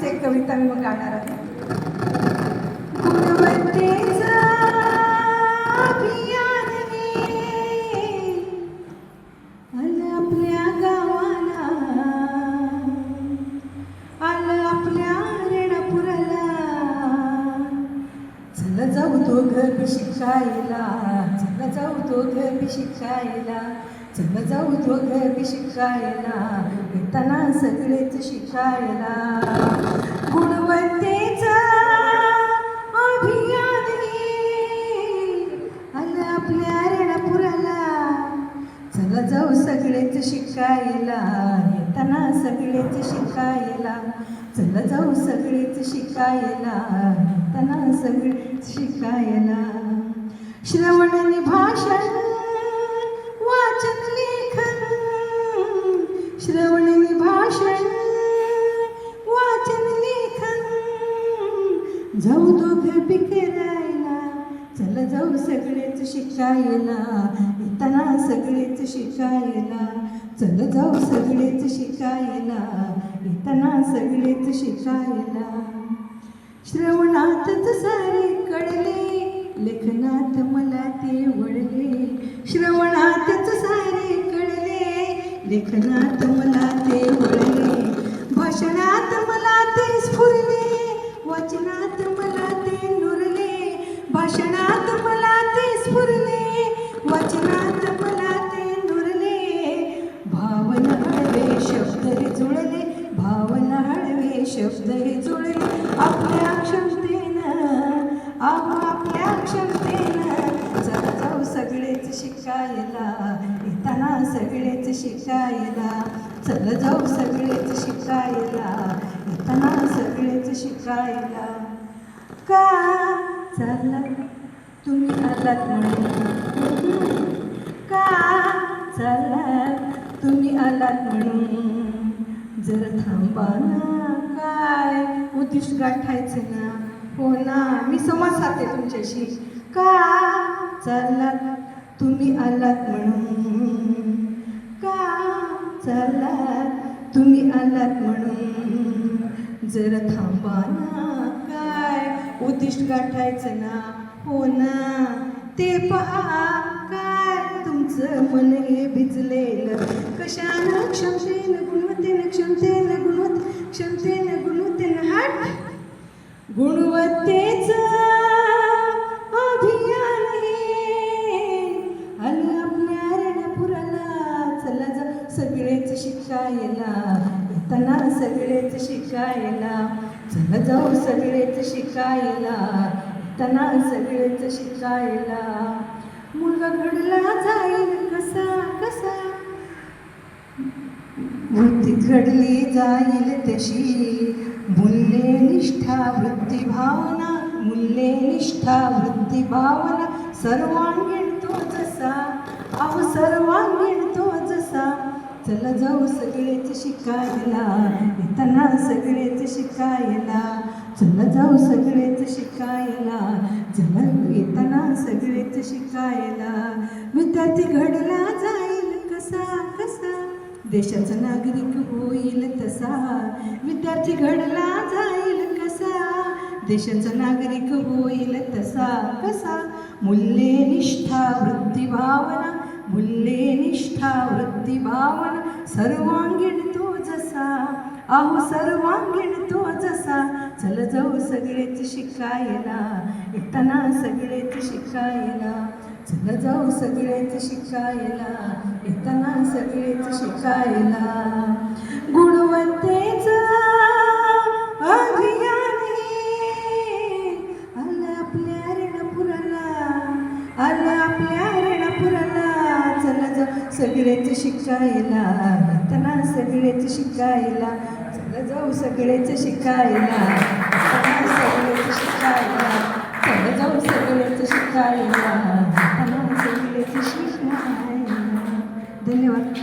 अशीच एक कविता मी मग गाणार आहे आलं आपल्या गावाला आलं आपल्या रेणापुराला. चला जाऊ दोघं बी शिकायला चला जाऊ दोघं बी शिकायला चल जाऊ दोघं बी शिकायला येताना सगळेच शिकायला. गुणवत्तेचा अभियान आलं आपल्या रेणापुराला. चला जाऊ सगळेच शिकायला येताना सगळेच शिकायला. चला जाऊ सगळेच शिकायला येताना सगळेच शिकायला. श्रवणाने भाषण जाऊ दोघं बिकरायला चल जाऊ सगळेच शिकायला. येताना सगळेच शिकायला. चल जाऊ सगळेच शिकायला. येताना सगळेच शिकायला. श्रवणातच सारे कळले. लेखनात मला ते वळले. श्रवणातच सारे कळले. लेखनात मला ते वळले. भाषणात मला ते स्फुरले. वचनात मला ते नुरले भाषणात मला ते स्फुरले वचनात मला ते नुरले. भावना हळवे शब्द हे जुळले भावना हळवे शब्द हे जुळले. आपल्या क्षमतेनं आपल्या क्षमतेनं चला जाऊ सगळेच शिकायला येताना सगळेच शिकायला चल जाऊ सगळेच शिकायला. त्यांना सगळेच शिकायला. का चालला? तुम्ही आलात म्हणून का चाललात तुम्ही आलात म्हणून जर थांबा ना काय? उद्दिष्ट गाठायचं ना? हो ना मी संवाद साधते तुमच्याशी. का चाललात तुम्ही आलात म्हणून. का चाललात तुम्ही आलात म्हणून. जर थांबा ना काय? उद्दिष्ट गाठायचं ना? हो ना. ते पहा काय? तुमचं मन हे भिजलेलं. कशानं? क्षमतेनं गुणवत्तेनं क्षमतेनं गुणवत क्षमतेनं गुणवत्तेनं हट. गुणवत्तेचं सगळेच शिकायला चल जाऊ सगळेच शिकायला तना सगळेच शिकायला. मुलगा घडला जाईल कसा कसा? वृत्ती घडली जाईल तशी मूल्ये निष्ठा वृत्ती भावना मूल्ये निष्ठा वृत्ती भावना सर्वांगीण तो जसा अहो सर्वांगीण तो चला जाऊ सगळेच शिकायला. येताना सगळेच शिकायला. चला जाऊ सगळेच शिकायला. चला येताना सगळेच शिकायला. विद्यार्थी घडला जाईल कसा कसा? देशाचा नागरिक होईल तसा. विद्यार्थी घडला जाईल कसा? देशाचा नागरिक होईल तसा कसा? मूल्ये निष्ठा वृत्ती भावना मुल्ले निष्ठा वृत्ती भावना सर्वांगीण तो जसा. आहो सर्वांगीण तो जसा. चल जाऊ सगळेच शिकायला. येताना सगळेच शिकायला. चल जाऊ सगळेच शिकायला. येताना सगळेच शिकायला. गुणवत्तेचं अभियान. हे आलं आपल्या रेणापुराला आलं सगळेच शिकायला येताना सगळेच शिकायला चला जाऊ सगळेच शिकायला येताना सगळेच शिकायला चला जाऊ सगळेच शिकायला येताना सगळेच शिकायला. धन्यवाद.